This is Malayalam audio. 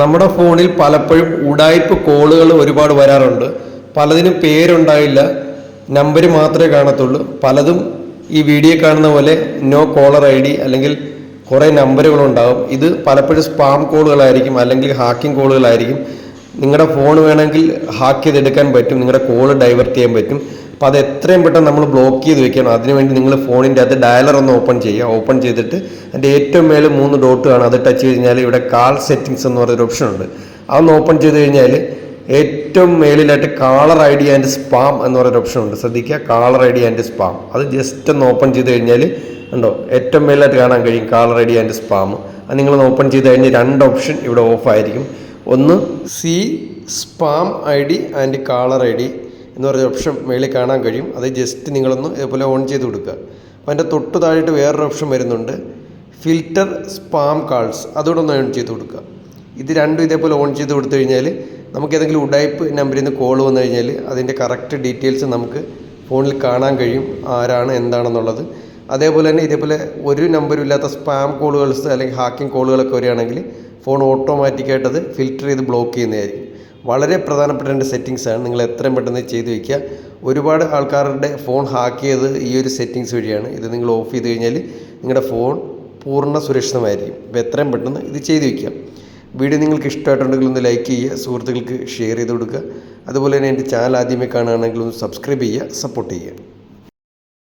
നമ്മുടെ ഫോണിൽ പലപ്പോഴും ഉടായ്പ കോളുകൾ ഒരുപാട് വരാറുണ്ട്. പലതിനും പേരുണ്ടായില്ല. നമ്പർ മാത്രമേ കാണത്തുള്ളൂ. പലതും ഈ വീഡിയോ കാണുന്ന പോലെ നോ കോളർ ഐ ഡി അല്ലെങ്കിൽ കുറേ നമ്പറുകളുണ്ടാകും ഇത് പലപ്പോഴും സ്പാം കോളുകളായിരിക്കും അല്ലെങ്കിൽ ഹാക്കിംഗ് കോളുകളായിരിക്കും. നിങ്ങളുടെ ഫോൺ വേണമെങ്കിൽ ഹാക്ക് ചെയ്തെടുക്കാൻ പറ്റും. നിങ്ങളുടെ കോൾ ഡൈവേർട്ട് ചെയ്യാൻ പറ്റും. അപ്പോൾ അത് എത്രയും പെട്ടെന്ന് നമ്മൾ ബ്ലോക്ക് ചെയ്ത് വെക്കണം. അതിനുവേണ്ടി നിങ്ങൾ ഫോണിന്റെ അകത്ത് ഡയലർ ഒന്ന് ഓപ്പൺ ചെയ്യുക. ഓപ്പൺ ചെയ്തിട്ട് അതിന്റെ ഏറ്റവും മേലെ മൂന്ന് ഡോട്ട് കാണും. അത് ടച്ച് കഴിഞ്ഞാൽ ഇവിടെ കാൾ സെറ്റിങ്സ് എന്ന് പറയുന്നൊരു ഓപ്ഷൻ ഉണ്ട്. അതൊന്ന് ഓപ്പൺ ചെയ്ത് കഴിഞ്ഞാൽ ഏറ്റവും മേളിലായിട്ട് caller I D and spam എന്ന് പറയുന്ന ഓപ്ഷൻ ഉണ്ട്. ശ്രദ്ധിക്കുക caller I D and spam അത് ജസ്റ്റ് ഒന്ന് ഓപ്പൺ ചെയ്ത് കഴിഞ്ഞാൽ ഉണ്ടോ? ഏറ്റവും മേലായിട്ട് കാണാൻ കഴിയും caller I D and spam അത് നിങ്ങളൊന്ന് ഓപ്പൺ ചെയ്ത് കഴിഞ്ഞാൽ രണ്ട് ഓപ്ഷൻ ഇവിടെ ഓഫ് ആയിരിക്കും. ഒന്ന് see spam I D and caller I D. എന്ന് പറഞ്ഞ ഓപ്ഷൻ മേളിൽ കാണാൻ കഴിയും. അത് ജസ്റ്റ് നിങ്ങളൊന്ന് ഇതുപോലെ ഓൺ ചെയ്ത് കൊടുക്കുക. അപ്പോൾ അതിന്റെ തൊട്ട് താഴെയിട്ട് വേറൊരു ഓപ്ഷൻ വരുന്നുണ്ട്. ഫിൽറ്റർ സ്പാം കാൾസ് അതുകൂടെ ഒന്ന് ഓൺ ചെയ്ത് കൊടുക്കുക. ഇത് രണ്ടും ഇതേപോലെ ഓൺ ചെയ്ത് കൊടുത്തു കഴിഞ്ഞാൽ നമുക്ക് ഏതെങ്കിലും ഉഡായ്പ് നമ്പറിൽ നിന്ന് കോൾ വന്നു കഴിഞ്ഞാൽ അതിന്റെ കറക്റ്റ് ഡീറ്റെയിൽസ് നമുക്ക് ഫോണിൽ കാണാൻ കഴിയും. ആരാണ് എന്താണെന്നുള്ളത്. അതേപോലെ തന്നെ ഇതേപോലെ ഒരു നമ്പരും ഇല്ലാത്ത സ്പാം കോളുകൾസ് അല്ലെങ്കിൽ ഹാക്കിംഗ് കോളുകളൊക്കെ വരികയാണെങ്കിൽ ഫോൺ ഓട്ടോമാറ്റിക്കായിട്ട് അത് ഫിൽറ്റർ ചെയ്ത് ബ്ലോക്ക് ചെയ്യുന്നതായിരിക്കും. വളരെ പ്രധാനപ്പെട്ട രണ്ട് സെറ്റിങ്സ് ആണ് നിങ്ങൾ എത്രയും പെട്ടെന്ന് ചെയ്തു വയ്ക്കുക ഒരുപാട് ആൾക്കാരുടെ ഫോൺ ഹാക്ക് ചെയ്ത് ഈ ഒരു സെറ്റിങ്സ് വഴിയാണ് ഇത് നിങ്ങൾ ഓഫ് ചെയ്ത് കഴിഞ്ഞാൽ നിങ്ങളുടെ ഫോൺ പൂർണ സുരക്ഷിതമായിരിക്കും. അപ്പോൾ എത്രയും പെട്ടെന്ന് ഇത് ചെയ്തു വയ്ക്കുക വീഡിയോ നിങ്ങൾക്ക് ഇഷ്ടമായിട്ടുണ്ടെങ്കിൽ ഒന്ന് ലൈക്ക് ചെയ്യുക സുഹൃത്തുക്കൾക്ക് ഷെയർ ചെയ്ത് കൊടുക്കുക. അതുപോലെ തന്നെ എന്റെ ചാനൽ ആദ്യമേ കാണുകയാണെങ്കിൽ ഒന്ന് സബ്സ്ക്രൈബ് ചെയ്യുക സപ്പോർട്ട് ചെയ്യുക.